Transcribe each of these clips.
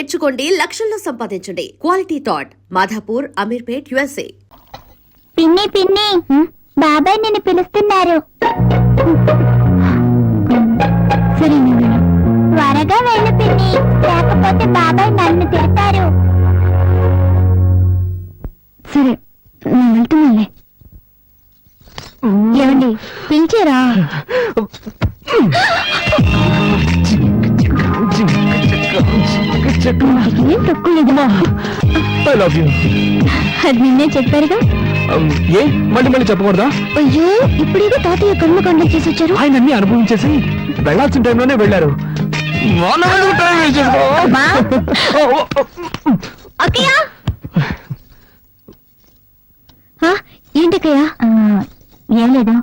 నేర్చుకోండి లక్షల్లో సంపాదించండి. Quality thought Madhapur Ameerpet USA. పిన్ని పిన్ని బాబాయ్ నిన్ను పిలుస్తున్నారు. త్వరగా వెళ్ళు పిన్ని లేకపోతే బాబాయ్ నన్ను తిడతారు. సరే నేను వెళ్తున్నానులే. ఏమండి పిలిచారా? ఏం తక్కువ లేదుమా ఐ లవ్ యూ అది నిన్నే చెప్పారుగా? ఏ? మళ్ళీ మళ్ళీ చెప్పకూడదా? అయ్యో ఇప్పుడేదో తాతయ్య కర్మకాండం చేసి వచ్చారు ఆయన అన్ని అనుభవించేసి వెళ్ళాల్సిన టైంలోనే వెళ్ళారు. ఏంటక్కయ్య ఏం లేదు.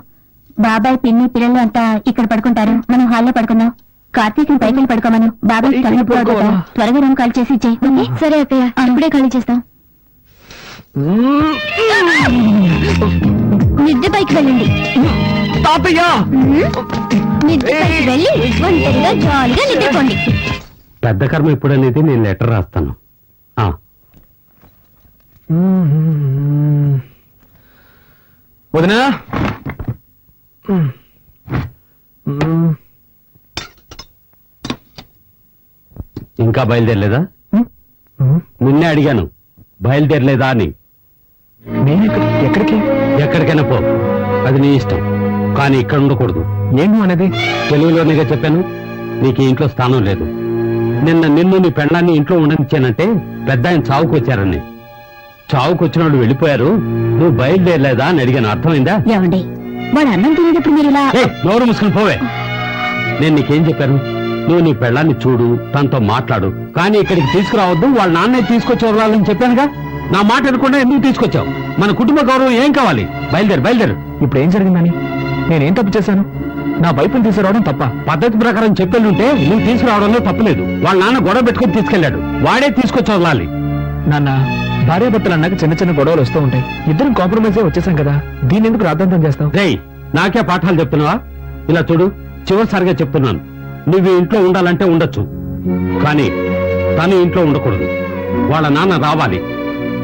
బాబాయ్ పిన్ని పిల్లలు అంతా ఇక్కడ పడుకుంటారు. మనం హాల్లో పడుకుందాం. కార్తీక్ పైకి పడుకోమను. బాబాయ్? త్వరగా రూమ్ ఖాళీ చేసి ఇచ్చేయి. ఓకే? సరే అక్కయ్య ఇప్పుడే ఖాళీ చేస్తాం. మిద్దె పైకి వెళ్ళండి. తాతయ్య! మిద్దె పైకి వెళ్ళి ఒంటరిగా జాలీగా నిద్రపోండి. పెద్ద కర్మ ఎప్పుడనేది నేను లెటర్ రాస్తాను. వదినా మ్మ్. మ్మ్. ఇంకా బయలుదేరలేదా. నిన్నే అడిగాను బయలుదేరలేదా అని. నేను ఎక్కడ- ఎక్కడికి? ఎక్కడికైనా పో అది నీ ఇష్టం కానీ ఇక్కడ ఉండకూడదు. నువ్వు అనేది తెలుగులోనేగా చెప్పాను నీకు ఇంట్లో స్థానం లేదు. నిన్న నిన్ను నీ పెళ్ళాన్ని ఇంట్లో ఉండనిచ్చానంటే పెద్ద ఆయన చావుకు వచ్చారని. చావుకు వచ్చిన వాళ్ళు వెళ్ళిపోయారు నువ్వు బయలుదేరలేదా అని అడిగాను అర్థమైందా? ఏమండి వాడు అన్నం తినేటప్పుడు మీరు ఇలా ఏయ్, నోరు మూసుకుని పోవే. నేను నీకేం చెప్పాను? నువ్వు నీ పెళ్ళాన్ని చూడు తనతో మాట్లాడు. కానీ ఇక్కడికి తీసుకురావద్దు వాళ్ళ నాన్నే తీసుకొచ్చి వదలాలని చెప్పానుగా? నా మాట అనుకుండా ఎందుకు తీసుకొచ్చావు? మన కుటుంబ గౌరవం ఏం కావాలి? బయలుదేరు బయలుదేరు. ఇప్పుడు ఏం జరిగిందని నేనేం? తప్పు చేశాను? నా వైపుని తీసుకురావడం తప్ప. పద్ధతి ప్రకారం చెప్పెళ్ళుంటే నువ్వు తీసుకురావడంలో తప్పలేదు వాళ్ళ నాన్న గొడవ పెట్టుకుని తీసుకెళ్ళాడు వాడే తీసుకొచ్చి వదలాలి. నాన్న భార్యాభర్తలు అన్నాక చిన్న చిన్న గొడవలు వస్తూ ఉంటాయి. ఇద్దరం కాంప్రమైజ్ వచ్చేసాం కదా. దీని ఎందుకు రాద్ధాంతం చేస్తావు? రేయ్ నాకే పాఠాలు చెప్తున్నావా? ఇలా చూడు చివరిసారిగా చెప్తున్నాను. నువ్వు ఇంట్లో ఉండాలంటే ఉండొచ్చు. కానీ తను ఇంట్లో ఉండకూడదు. వాళ్ళ నాన్న రావాలి.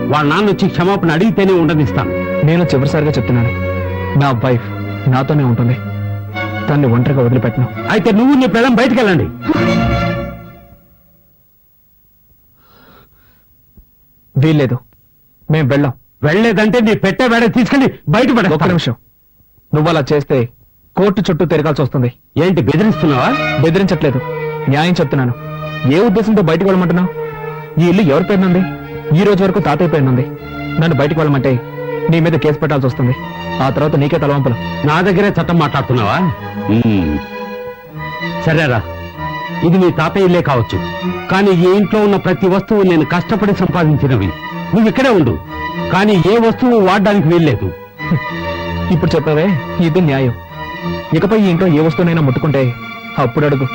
వాళ్ళ నాన్న వచ్చి క్షమాపణ అడిగితేనే ఉండనిస్తాను. నేను చివరిసారిగా చెప్తున్నాను. నా వైఫ్ నాతోనే ఉంటుంది. తన్ని ఒంటరిగా వదిలిపెట్టను. అయితే నువ్వు నీ పిల్లం బయటికి వెళ్ళండి వీల్లేదు. మేం వెళ్ళాం. వెళ్ళలేదంటే నీ పెట్టే వేడ తీసుకెళ్ళి బయట ఒక్క పడ నిమిషం. నువ్వు అలా చేస్తే కోర్టు చుట్టూ తిరగాల్సి వస్తుంది. ఏంటి బెదిరిస్తున్నావా? బెదిరించట్లేదు. న్యాయం చెప్తున్నాను. ఏ ఉద్దేశంతో బయటకు వెళ్ళమంటున్నావు ఈ ఇల్లు ఎవరి పేరునుంది? ఈ రోజు వరకు తాతయ్య పేరునుంది. నన్ను బయటకు వెళ్ళమంటే నీ మీద కేసు పెట్టాల్సి వస్తుంది. ఆ తర్వాత నీకే తలవంపులు నా దగ్గరే చట్టం మాట్లాడుతున్నావా. సరేరా ఇది నీ తాతయ్య ఇల్లే కావచ్చు. కానీ ఈ ఇంట్లో ఉన్న ప్రతి వస్తువు నేను కష్టపడి సంపాదించినవి. నువ్వు ఇక్కడే ఉండు. కానీ ఏ వస్తువు వాడడానికి వీల్లేదు. ఇప్పుడు చెప్పావే ఇది న్యాయం. ఇకపై ఈ ఇంట్లో ఏ వస్తువునైనా ముట్టుకుంటే అప్పుడు అడుగు.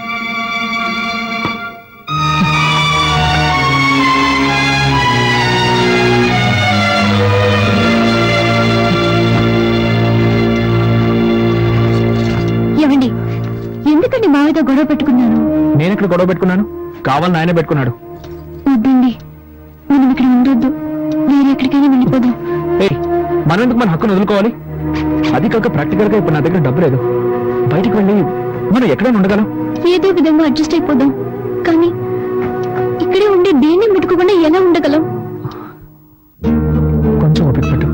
ఏమండి? ఎందుకండి మావితో గొడవ పెట్టుకున్నాను నేను ఇక్కడ గొడవ పెట్టుకున్నాను? కావాలని ఆయన పెట్టుకున్నాడు. వద్దండి. మనం ఇక్కడ ఉండొద్దు. వేరే ఎక్కడికైనా వెళ్ళిపోదాం. ఏయ్ మనం ఎందుకు మన హక్కును వదులుకోవాలి? అది కాక ప్రాక్టికల్గా ఇప్పుడు నా దగ్గర డబ్బు లేదు. బయటికి వెళ్ళి మనం ఎక్కడైనా ఉండగలం? ఏదో విధంగా అడ్జస్ట్ అయిపోదాం. కానీ ఇక్కడే ఉండి దేన్ని ముట్టుకోకుండా ఎలా ఉండగలం? కొంచెం ఓపిక పెట్టు.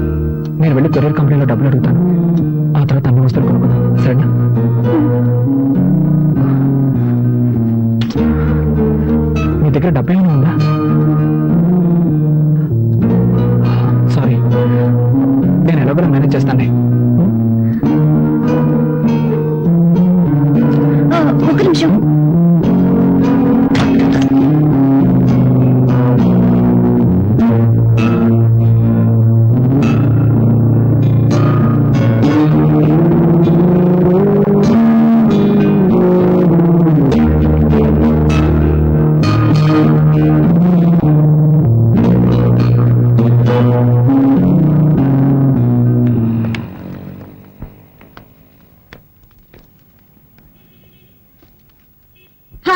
నేను వెళ్ళి కొరియర్ కంపెనీలో డబ్బులు అడుగుతాను. ఆ తర్వాత అన్ని వస్తువులు కొనుక్కుందాం. సరేనా? మీ దగ్గర డబ్బు ఏమైనా ఉందా? సారీ. నేను ఎలాగో మేనేజ్ చేస్తాను ఒక నిమిషం.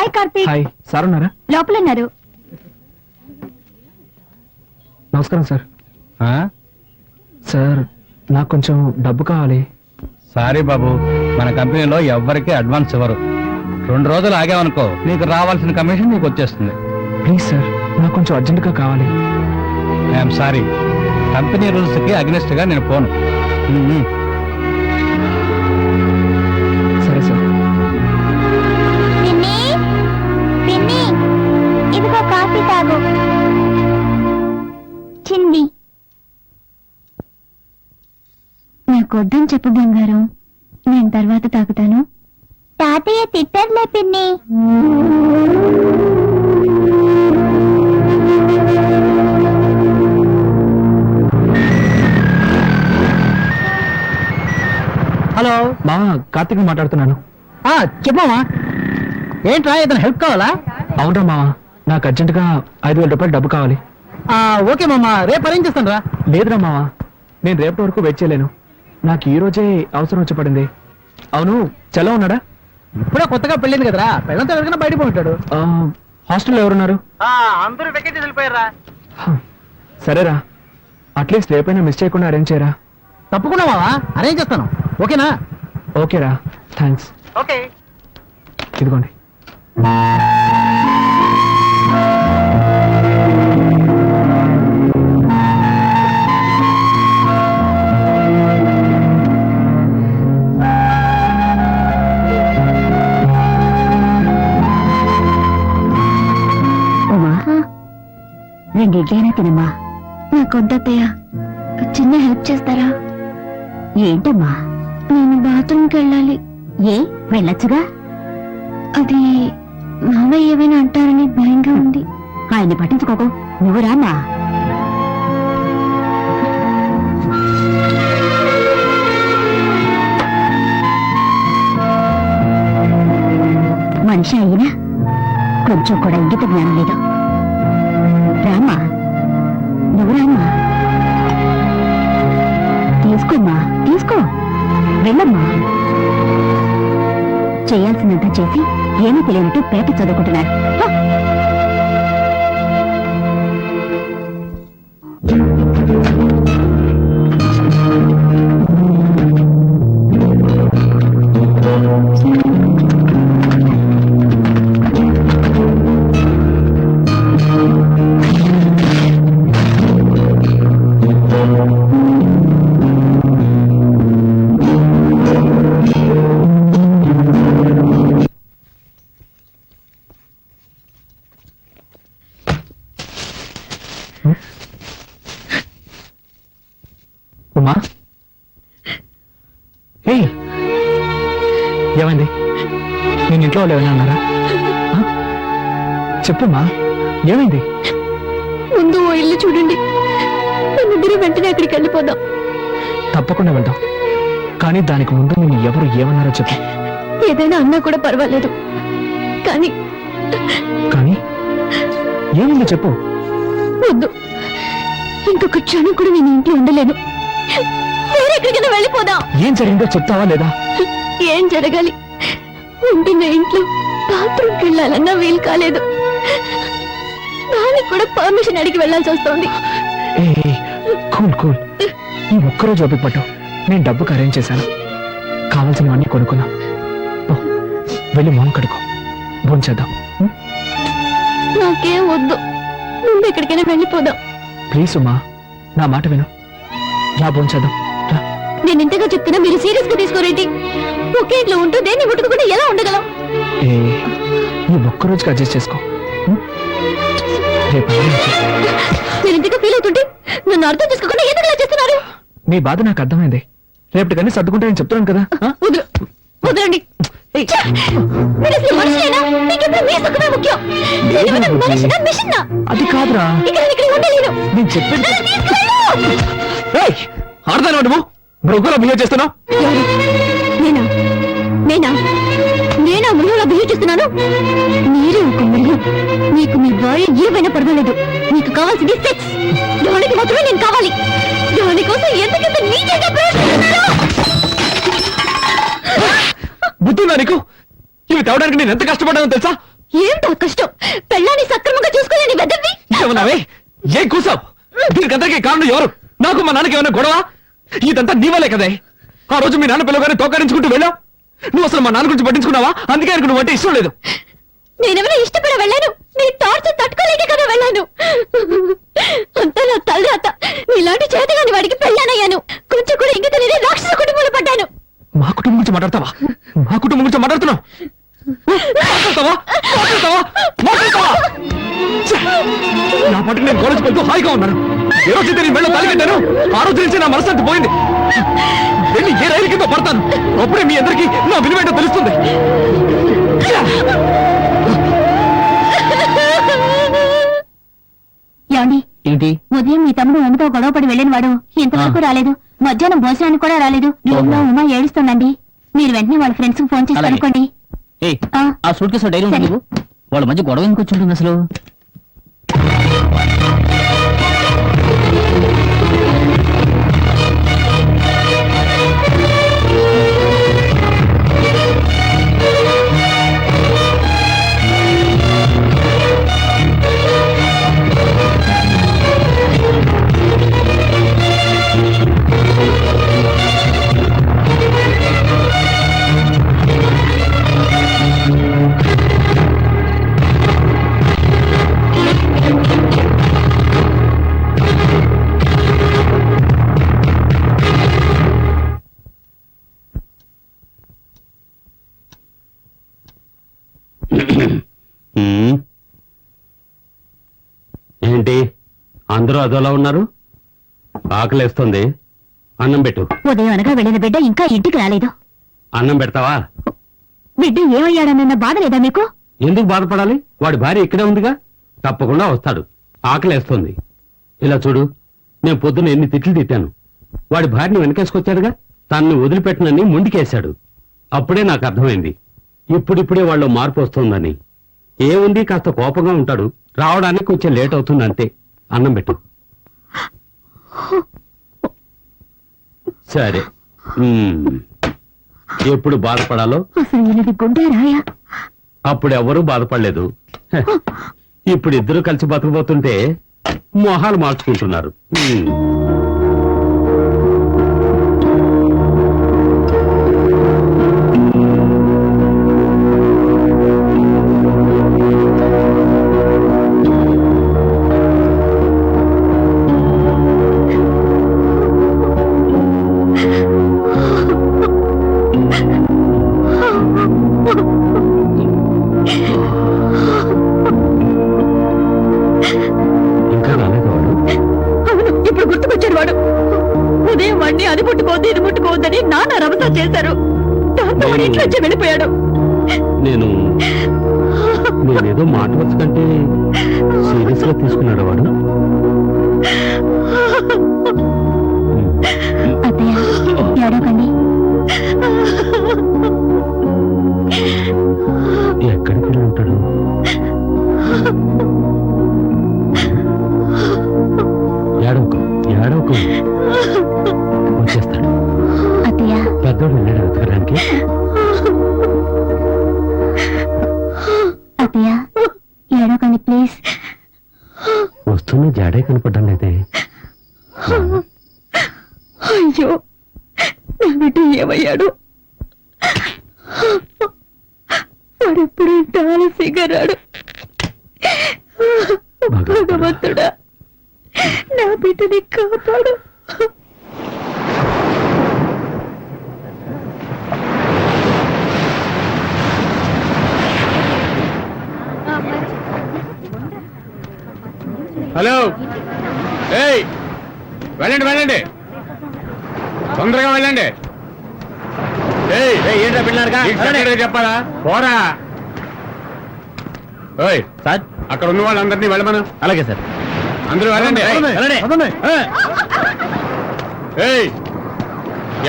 హాయ్ కార్తీక్. హాయ్. సార్ ఉన్నారా? లోపల ఉన్నారు నమస్కారం సార్. సార్ నాకు కొంచెం డబ్బు కావాలి. సారీ బాబు మన కంపెనీలో ఎవ్వరికీ అడ్వాన్స్ ఇవ్వరు. రెండు రోజులు ఆగామనుకో నీకు రావాల్సిన కమిషన్ నీకు వచ్చేస్తుంది. ప్లీజ్ సార్ నాకు కొంచెం అర్జెంటుగా కావాలి. I'm sorry. కంపెనీ రూల్స్కి అగ్నిస్ట్గా నేను పోను. ఉమ్. నాకు వద్దని చెప్పు బంగారం. నేను తర్వాత తాగుతాను తాతయ్య తిట్టర్లే పిన్ని. హలో. మా కార్తీక్ మాట్లాడుతున్నాను. ఆ, చెప్పమ్మా ఏంట్రా ఏదైనా హెల్ప్ కావాలా? అవునరా మావా నాకు అర్జెంటుగా ఐదు వేల రూపాయలు డబ్బు కావాలి. ఆ, ఓకే మామా. రేపు అరేంజ్ చేస్తాను రా లేదురా మావా నేను రేపటి వరకు వెయిట్ చేయలేను. నాకు ఈ రోజే అవసరం వచ్చి పడింది. అవును చలో ఉన్నాడా? ఇప్పుడే కొత్తగా పెళ్ళింది కదరా. పెళ్ళంతా ఎవరికైనా బయట పోయింటాడు ఆ, హాస్టల్లో ఎవరున్నారు? అందరూ వెకేట్ వెళ్ళిపోయారా? సరేరా. అట్లీస్ట్ రేపైనా మిస్ చేయకుండా అరేంజ్ చేయరా? తప్పకుండా మావా అరేంజ్ చేస్తాను. ఓకేనా? ఓకేరా. Thanks okay. ఇదిగోండి. రెండు ఇడ్లైనా తినమ్మా. నాకు వద్దత్తయ్య. చిన్న హెల్ప్ చేస్తారా? ఏంటమ్మా? నేను బాత్రూమ్కి వెళ్ళాలి. ఏ? వెళ్ళొచ్చుగా? అది మావయ్య ఏమైనా అంటారని భయంగా ఉంది. ఆయన్ని పట్టించుకోకు. నువ్వు రామా మనిషి అయినా కొంచెం కూడా ఇంగిత జ్ఞానం లేదు. వెళ్ళమ్మా. చేయాల్సినంత చేసి ఏమీ తెలియనట్టు పేట చదువుకుంటున్నారు. ఏమైంది? నేను ఇంట్లో వాళ్ళు ఏమైనా అన్నారా ఆ? చెప్పుమా ఏమైంది? ముందు ఓ ఇల్లు చూడండి. మనిద్దరు వెంటనే అక్కడికి వెళ్ళిపోదాం. తప్పకుండా వెళ్దాం. కానీ దానికి ముందు నేను ఎవరు ఏమన్నారో చెప్పు. ఏదైనా అన్నా కూడా పర్వాలేదు. కానీ కానీ? ఏముంది చెప్పు. వద్దు. ఇంకొక క్షణం కూడా నేను ఇంట్లో ఉండలేను. వేరే ఎక్కడికైనా వెళ్ళిపోదాం. ఏం జరిగిందో చెప్తావా లేదా? ఏం జరగాలి? ఉంటున్న ఇంట్లో బాత్రూమ్కి వెళ్ళాలన్నా వీలు కాలేదు. దానికి కూడా పర్మిషన్ అడిగి వెళ్ళాల్సి వస్తుంది. Cool cool. ఈ ఒక్కరోజు ఓపిక పట్టు. నేను డబ్బుకి అరేంజ్ చేశాను. కావాల్సినవన్నీ కొనుక్కున్నా. వెళ్ళి మొహం కడుకో భోంచేద్దాం? నాకేం వద్దు. ముందు ఎక్కడికైనా వెళ్ళిపోదాం. ప్లీజ్ ఉమా. నా మాట విను. రా భోంచేద్దాం నేను ఇంతగా చెప్తున్నా మీరు సీరియస్గా తీసుకోరేంటి? ఒకే ఇంట్లో ఉంటూ దేన్ని ముట్టుకోకుండా ఎలా ఉండగలం? ఈ ఒక్కరోజుకి అడ్జస్ట్ చేసుకో. మీరు ఇంతగా ఫీల్ అవుతుంటే నన్ను అర్థం చేసుకోకుండా ఎందుకు చేస్తున్నారు? నీ బాధ నాకు అర్థమైంది. రేపటికన్నీ సర్దుకుంటాయని చెప్తున్నాను కదా. వదలండి మీ అది కాదురా. నేను నేను! ఆడతాను నువ్వు? మృగంలో బిహేవ్ చేస్తున్నావు? ఎవరు? నేనా? నేనా? నేనా మృగంలో బిహేవ్ చేస్తున్నాను? మీరే ఒక మృగం మీకు మీ భార్య ఏమైనా పర్వాలేదు. మీకు కావాల్సింది సెక్స్ దానికి మాత్రమే నేను కావాలి. దానికోసం ఎందుకంత నీచంగా బుద్ధుందా నీకు? ఇవి తేవడానికి నేను ఎంత కష్టపడ్డానో తెలుసా? ఏంటో కష్టం? పెళ్ళాన్ని సక్రమంగా చూసుకోలేని వెదవి? ఏమన్నావే? ఏం కూసావు? దీనికి అందరికీ కారణం ఎవరు? నాకు మా నాన్నకి ఏమైనా గొడవ? ఇదంతా నీ వల్లే కదే. ఆ రోజు మీ నాన్న పిల్లగానే తోకరించుకుంటూ వెళ్ళావు? నువ్వు అసలు మా నాన్న గురించి పట్టించుకున్నావా? అందుకే ఆయనకు నువ్వు అంటే ఇష్టం లేదు. నేనెవరో ఇష్టపడ వెళ్ళాను. నీ టార్చర్ తట్టుకోలేక కదా వెళ్ళాను. అంతా నా తలరాత. నీలాంటి చేతగాని వాడికి పెళ్ళానయ్యాను. కొంచెం కూడా ఇంక తెలియని రాక్షస కుటుంబంలో పడ్డాను. మా కుటుంబం గురించి మాట్లాడతావా? మా కుటుంబం గురించి మాట్లాడుతున్నావు? నా పాటికి నేను కాలేజ్కి వెళ్తూ హాయిగా ఉన్నాను. ఏ రోజు నేను వెళ్ళ తాలికట్టాను ఆ రోజు నుంచి నా మనశ్శాంతి పోయింది. వెళ్ళి ఏ రైలు కింద పడతాను? అప్పుడే మీ అందరికీ నా విలువేంటో తెలుస్తుంది! ఏమండి? ఏంటి? ఉదయం మీ తమ్ముడు ఉమతో గొడవపడి వెళ్ళిన వాడు ఇంతవరకు రాలేదు. మధ్యాహ్నం భోజనానికి కూడా రాలేదు. రూమ్లో ఉమా ఏడుస్తుందండి. మీరు వెంటనే వాళ్ళ ఫ్రెండ్స్కి ఫోన్ చేసి. అనుకోండి ఆ, ఆ సూట్ కేసు డైరీ ఉంది. నీకు వాళ్ళ మధ్య గొడవ ఎందుకు వచ్చి ఉంటుంది అసలు? అందరూ అదోలా ఉన్నారు? ఆకలేస్తుంది. అన్నం పెట్టు. ఉదయం అనగా వెళ్ళిన బిడ్డ ఇంకా ఇంటికి రాలేదు. అన్నం పెడతావా? బిడ్డ ఏమయ్యాడన్న బాధ లేదా మీకు? ఎందుకు బాధపడాలి? వాడి భార్య ఇక్కడే ఉందిగా? తప్పకుండా వస్తాడు. ఆకలేస్తుంది. ఇలా చూడు నేను పొద్దున ఎన్ని తిట్లు తిట్టాను. వాడి భార్యని వెనకేసుకొచ్చాడుగా? తనని వదిలిపెట్టనని ముందుకేశాడు అప్పుడే నాకు అర్థమైంది. ఇప్పుడిప్పుడే వాళ్ళు మార్పు వస్తుందని. ఏముంది? కాస్త కోపంగా ఉంటాడు. రావడానికి కొంచెం లేట్ అవుతుంది అంతే అన్నం పెట్టు. సరే. ఎప్పుడు బాధపడాలో? అప్పుడు ఎవరూ బాధపడలేదు. ఇప్పుడు ఇద్దరు కలిసి బతకబోతుంటే మొహాలు మార్చుకుంటున్నారు. వాడిని అది ముట్టుకోవద్దు ఇది ముట్టుకోవద్దని నాన్న రమసా చేశారు. దాంతో వాడు ఇంట్లో వచ్చి వెళ్ళిపోయాడు. నేను నేనేదో మాట వచ్చు కంటే సీరియస్గా తీసుకున్నాడు వాడు. అయ్యో నా బిడ్డ ఏమయ్యాడు? వాడెప్పుడు ఇంత ఆలస్యంగా రాడు భగవంతుడా నా బిడ్డని కాపాడు హలో ఏయ్ వెళ్ళండి వెళ్ళండి తొందరగా వెళ్ళండి ఏయ్ ఏంటో పిల్లలుగా చెప్పాలా పోరా ఓయ్ సార్ అక్కడ ఉన్న వాళ్ళందరినీ వెళ్ళమను. అలాగే సార్. అందరూ వెళ్ళండి.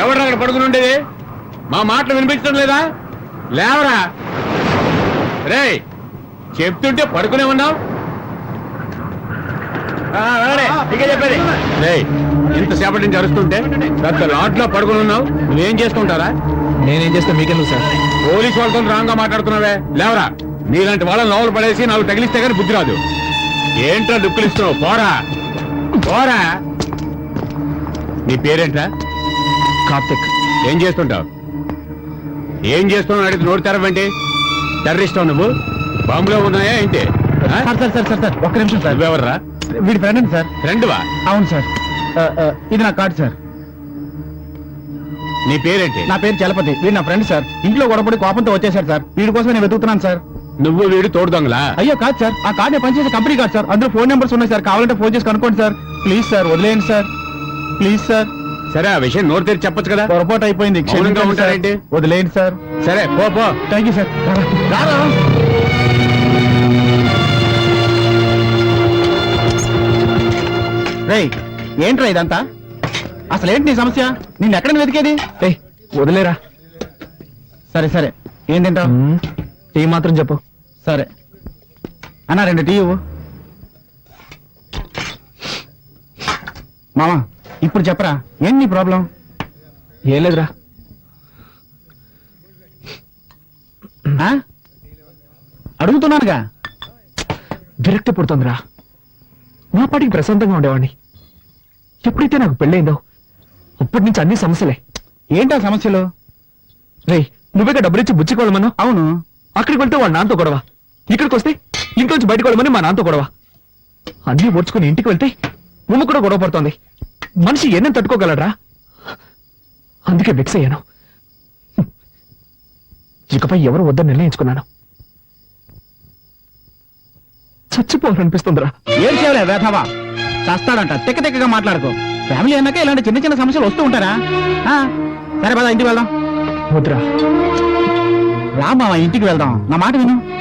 ఎవరు అక్కడ పడుకుని ఉండేది? మా మాటలు వినిపించడం లేదా? లేవరా. రేయ్ చెప్తుంటే పడుకునే ఉన్నావు? చెప్పేది. రేయ్ ఇంతసేపటి నుంచి అరుస్తుంటే పెద్ద లాట్లో పడుకుని ఉన్నావు? నువ్వేం చేసుకుంటారా నేనేం చేస్తే మీకెందుకు సార్? పోలీస్ వాళ్ళతో రాంగ్గా మాట్లాడుతున్నావే. లేవరా. నీలాంటి వాళ్ళని లోపల పడేసి నాకు తగిలిస్తే కానీ బుద్ధి రాదు. ఏంట్రా దుక్కులు ఇస్తున్నావు? పోరా. పోరా. నీ పేరేంట్రా? కార్తిక్. ఏం చేస్తుంటావు? ఏం చేస్తున్నావు అడిగి నోరు తెరవంటి టెర్రరిస్ట్ నువ్వు? బాంబులో ఉన్నాయా ఏంటి? Sir sir sir sir sir ఒక్క నిమిషం సార్. నువ్వెవర్రా? వీడి ఫ్రెండ్ అండి సార్. ఫ్రెండ్వా? అవును సార్. ఆ, ఆ, ఇది నా కార్డు సార్. నీ పేరేంటి? నా పేరు చలపతి. వీడు నా ఫ్రెండ్ సార్. ఇంట్లో గొడవపడి కోపంతో వచ్చేసారు సార్. వీడి కోసం నేను వెతుకుతున్నాను సార్. నువ్వు వీడు తోడు దొంగలా? అయ్యో కాదు సార్. ఆ కార్డు నేను పనిచేసే కంపెనీ కార్డు సార్. అందులో ఫోన్ నెంబర్స్ ఉన్నాయి సార్. కావాలంటే ఫోన్ చేసి కనుక్కోండి సార్. ప్లీజ్ సార్ వదిలేయండి సార్. Please sir. సరే ఆ విషయం నోరు తెరిచి చెప్పొచ్చు కదా? పొరపాటు అయిపోయింది. సార్. ఉంటారేంటి? వదిలేయండి సార్. సరే పో పో. Thank you sir. రేయ్ ఏంట్రా ఇదంతా? అసలు ఏంటి నీ సమస్య? నిన్ను ఎక్కడ వెతికేది? వదిలేరా. సరే సరే. ఏం తింటావు? మ్మ్. టీ మాత్రం చెప్పు. సరే. అన్నా రెండు టీ మామా ఇప్పుడు చెప్పరా ఏంటి నీ ప్రాబ్లం? ఏం లేదురా. ఆ? అడుగుతున్నానుగా. విరక్తి పుడుతుందిరా. నా పాటికి ప్రశాంతంగా ఉండేవాడిని. ఎప్పుడైతే నాకు పెళ్ళైందో అప్పటి నుంచి అన్ని సమస్యలే. ఏంటా సమస్యలు? రేయ్ నువ్వేగా డబ్బులు ఇచ్చి బుచ్చుకోవాలమను అవును. అక్కడికి వెళ్తే వాళ్ళ నాన్నతో గొడవ. ఇక్కడికి వస్తే ఇంట్లోంచి బయటకు వెళ్ళమని మా నాన్నతో గొడవ. అన్నీ ఓడ్చుకుని ఇంటికి వెళ్తే ఉమ్మ కూడా గొడవ పడుతోంది. మనిషి ఎన్ని తట్టుకోగలరా అందుకే వెక్స్ అయ్యాను. ఇకపై ఎవరు వద్దని నిర్ణయించుకున్నాను. చచ్చిపోవాలనిపిస్తుందిరా. ఏం చేయలే వేధవా? చస్తాడంట. తిక్క తిక్కగా మాట్లాడుకో. ఫ్యామిలీ అన్నాక ఇలాంటి చిన్న చిన్న సమస్యలు వస్తూ ఉంటారా? ఆ? సరే పద ఇంటికి వెళ్దాం. వద్దురా. రా మామ ఇంటికి వెళ్దాం. నా మాట విను.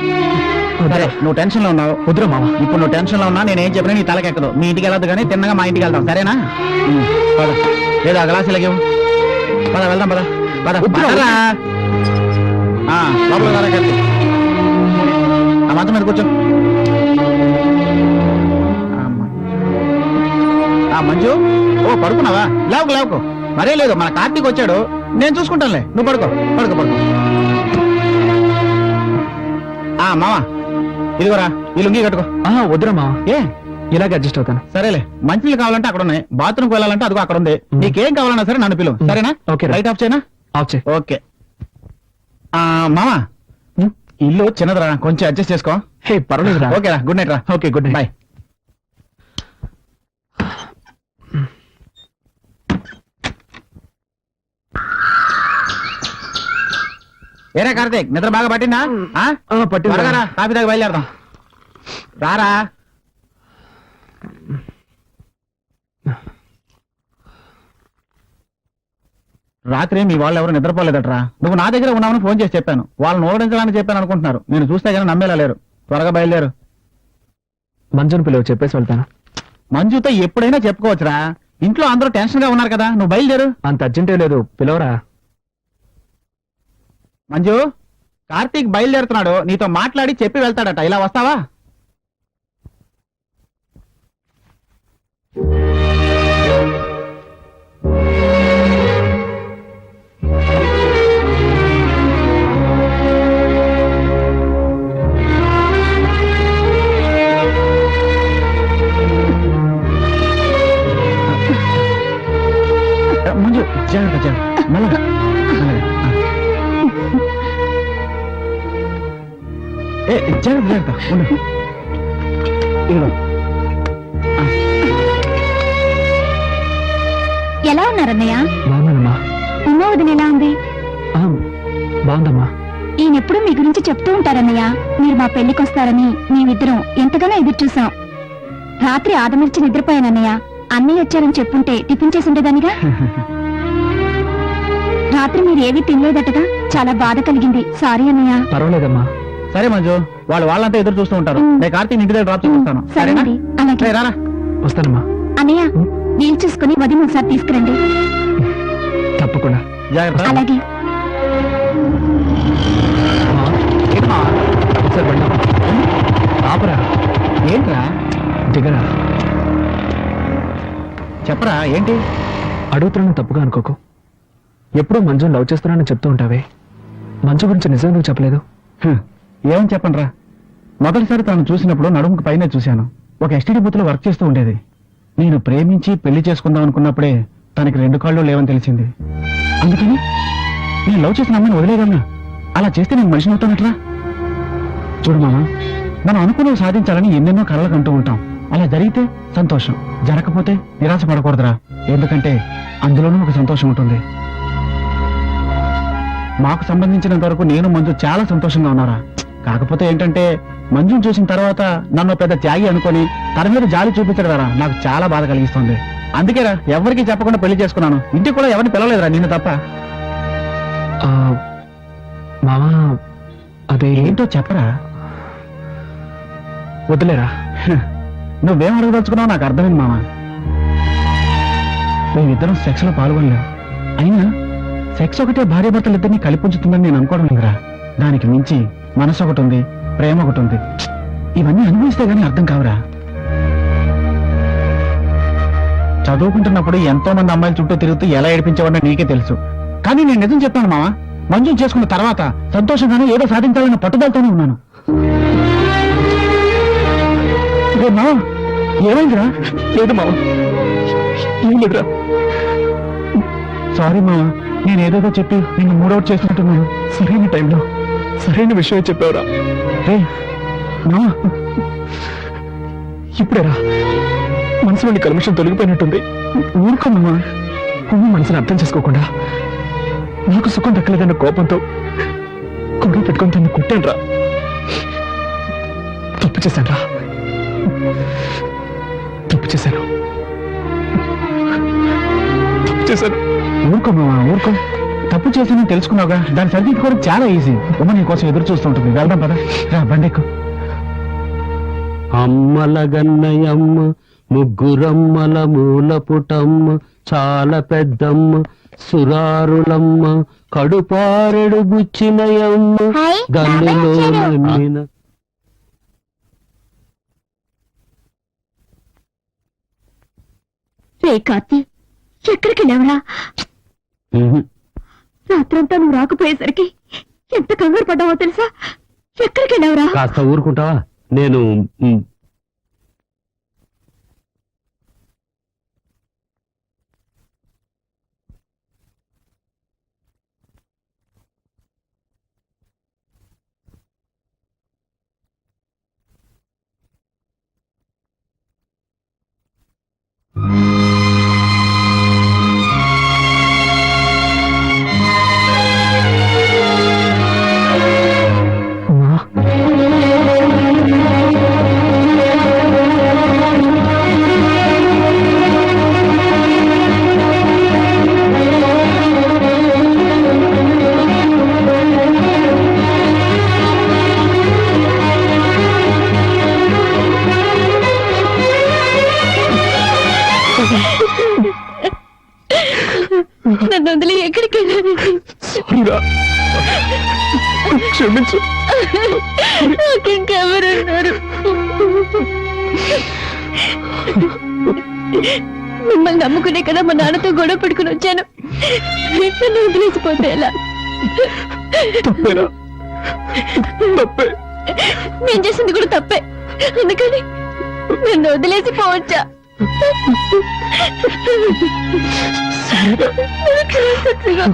సరే నువ్వు టెన్షన్లో ఉన్నావు. వద్దురా మామ. ఇప్పుడు నువ్వు టెన్షన్లో ఉన్నా నేను ఏం చెప్పినా నీ తలకెక్కదు మీ ఇంటికి వెళ్ళదు కానీ తిన్నగా మా ఇంటికి వెళ్దాం సరేనా? పద. లేదా గ్లాస్ ఇలాగే పద వెళ్దాం పద. పద. ఆ, లోపల కలిసి ఆ మంచం మీద కూర్చో. ఆ మంజు ఓ పడుకున్నావా? లేవకు లేవకు. మరే లేదు మన కార్తీక్ వచ్చాడు. నేను చూసుకుంటానులే. నువ్వు పడుకో. పడుకో పడుకో. ఆ మావా. ఇదిగోరా ఈ లుంగి కట్టుకో. ఆ, వద్దురా మామ ఏ? ఇలాగే అడ్జస్ట్ అవుతాను. సరేలే మంచినీళ్ళు కావాలంటే అక్కడ ఉన్నాయి బాత్రూమ్కి వెళ్ళాలంటే అదిగో అక్కడ ఉంది. నీకేం కావాలన్నా సరే నన్ను పిలువు. సరేనా? ఓకే రా. లైట్ ఆఫ్ చేయనా? ఆఫ్ చేయి. ఓకే. ఆ మామా? ఇల్లు చిన్నదిరా. కొంచెం అడ్జస్ట్ చేసుకో. హే పర్వాలేదురా. ఓకేరా గుడ్ నైట్ రా. Okay good night. బాయ్. ఏరా కార్తీక్ నిద్ర బాగా పట్టిందా? రా, కాఫీ తాగి బయలుదేరదాం. రారా. రాత్రి మీ వాళ్ళు ఎవరు నిద్రపోలేదట్రా. నువ్వు నా దగ్గర ఉన్నావని ఫోన్ చేసి చెప్పాను. వాళ్ళని ఓడించాలని చెప్పాను అనుకుంటున్నారు. నేను చూస్తే కానీ నమ్మేలా లేరు. త్వరగా బయలుదేరు. మంజుని పిలువ చెప్పేసి వెళ్తాను. మంజుతో ఎప్పుడైనా చెప్పుకోవచ్చురా. ఇంట్లో అందరూ టెన్షన్గా ఉన్నారు కదా నువ్వు బయలుదేరు. అంత అర్జెంటే లేదు. పిలవరా? మంజు కార్తీక్ బయలుదేరుతున్నాడు. నీతో మాట్లాడి చెప్పి వెళ్తాడట. ఇలా వస్తావా? జాగ్రత్త జాగ్రత్త ఉండు ఎలా ఉన్నారన్నయ్య? బాగున్నానమ్మా. ఉమ్మ వదిన ఎలా ఉంది? బాగుందమ్మా. ఈయనెప్పుడు మీ గురించి చెప్తూ ఉంటారన్నయ్య. మీరు మా పెళ్ళికి వస్తారని మేమిద్దరం ఎంతగానో ఎదురు చూసాం రాత్రి ఆదమర్చి నిద్రపోయానన్నయ్య. అన్నయ్య వచ్చారని చెప్పుంటే టిఫిన్ చేసి ఉండేదానిగా? రాత్రి మీరు ఏవి తినలేదటగా? చాలా బాధ కలిగింది. సారీ అన్నయ్య. పర్వాలేదమ్మా. సరే మంజు. వాళ్ళు వాళ్ళంతా ఎదురు చూస్తూ ఉంటారు. నేను కార్తీక్ ఇంటి దగ్గర డ్రాప్ చేస్తాను సరేనా? సరేనండి అలాగే. రేయ్, రారా. వస్తానమ్మా. అన్నయ్య వీలు చూసుకుని వదిన ఒకసారి తీసుకురండి. తప్పకుండా. జాగ్రత్త. అలాగే. అమ్మా, ఏంటమ్మా? ఒకసారి వెళ్దాం ఆపరా. ఏంట్రా? దిగరా. చెప్పరా ఏంటి? అడుగుతున్నాను తప్పుగా అనుకోకు. ఎప్పుడూ మంజుని లవ్ చేస్తున్నానని చెప్తూ ఉంటావే. మంజు గురించి నిజం ఎందుకు చెప్పలేదు? ఏమని చెప్పండిరా మొదటిసారి తను చూసినప్పుడు నడుముకు పైన చూశాను. ఒక ఎస్టీడీ బూత్ వర్క్ చేస్తూ ఉండేది. నేను ప్రేమించి పెళ్ళి చేసుకుందాం అనుకున్నప్పుడే తనకి రెండు కాళ్ళు లేవని తెలిసింది. అందుకని నేను లవ్ చేసిన అమ్మని వదిలేదన్నా అలా చేస్తే నేను మనిషిని అవుతానట్లా చూడు మామ మనం అనుకున్నవి సాధించాలని ఎన్నెన్నో కళలు కంటూ ఉంటాం. అలా జరిగితే సంతోషం. జరగకపోతే నిరాశ పడకూడదురా ఎందుకంటే అందులోనూ ఒక సంతోషం ఉంటుంది. మాకు సంబంధించినంత వరకు నేను మంజు చాలా సంతోషంగా ఉన్నారా? కాకపోతే ఏంటంటే మంజుని చూసిన తర్వాత నన్ను పెద్ద త్యాగి అనుకొని తన మీద జాలి చూపించడం ద్వారా నాకు చాలా బాధ కలిగిస్తుంది. అందుకేరా ఎవరికి చెప్పకుండా పెళ్ళి చేసుకున్నాను. ఇంటికి కూడా ఎవరిని పిలవలేదురా నిన్ను తప్ప. అదే ఏంటో చెప్పరా? వదిలేరా? నువ్వేం అడగదలుచుకున్నావు నాకు అర్థమైంది మామ మేమిద్దరం సెక్స్లో పాల్గొనలేం. అయినా సెక్స్ ఒకటే భార్య భర్తలు ఇద్దరిని కలిపుంచుతుందని నేను అనుకోవడం లేదురా. దానికి మించి మనసు ఒకటి ఉంది ప్రేమ ఒకటి ఉంది ఇవన్నీ అనుభవిస్తే గానీ అర్థం కావురా. చదువుకుంటున్నప్పుడు ఎంతో మంది అమ్మాయిల చుట్టూ తిరుగుతూ ఎలా ఏడిపించేవాడో నీకే తెలుసు. కానీ నేను నిజం చెప్తాను మామ మంజుని చేసుకున్న తర్వాత సంతోషంగానే ఏదో సాధించాలన్న పట్టుదలతోనే ఉన్నాను. మామ ఏమైందిరా? లేదు మావ ఏం లేదురా. సారీ మామ నేను ఏదేదో చెప్పి నిన్ను మూడౌట్ చేసినట్టున్నాను. సరైన టైంలో సరైన విషయం చెప్పావురా. ఇప్పుడేరా మనసులోని కల్మషం తొలగిపోయినట్టుంది. ఊరుకో మామ ఉన్న మనసుని అర్థం చేసుకోకుండా నాకు సుఖం దక్కలేదన్న కోపంతో గొడవ పెట్టుకొని తను కుట్టానురా. తప్పు చేశానురా. తప్పు చేశాను. తప్పు చేశాను. ఊరుకో మామ ఊరుకో. తప్పు చేసి తెలుసుకున్నావుగా? దాన్ని సరిదిద్దుకోవడం చాలా ఈజీ. ఉమ్మ నీ కోసం ఎదురు చూస్తుంటుంది. వెళ్దాం పద. రా బండెక్కు. అమ్మల గన్నయమ్మ ముగ్గురమ్మల మూల పుటమ్మ చాలా పెద్దమ్మ సురారులమ్మ కడుపారెడు బుచ్చినయమ్మ వచ్చాడు. నమ్మిన రే కార్తీ ఎక్కడికి ఉహు. రాత్రంతా నువ్వు రాకపోయేసరికి ఎంత కంగారు పడ్డావో తెలుసా? ఎక్కడికి వెళ్ళావురా కాస్త ఊరుకుంటావా? నేను ఉమ్, మిమ్మల్ని నమ్ముకునే కదా మా నాన్నతో గొడవ పెట్టుకుని వచ్చాను. నన్ను వదిలేసిపోతే ఎలా? నేను చేసింది కూడా తప్పే. అందుకని నన్ను వదిలేసి పోవచ్చా? సత్తుగా.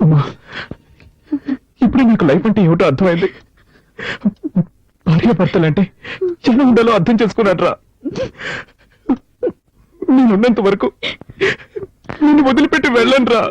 అమ్మా ఇప్పుడు నీకు లైఫ్ అంటే ఏమిటో అర్థమైంది. భార్య భర్తలంటే ఎలా ఉండాలో అర్థం చేసుకున్నాడ్రా. నేనున్నంత వరకు నిన్ను వదిలిపెట్టి వెళ్ళండ్రా రా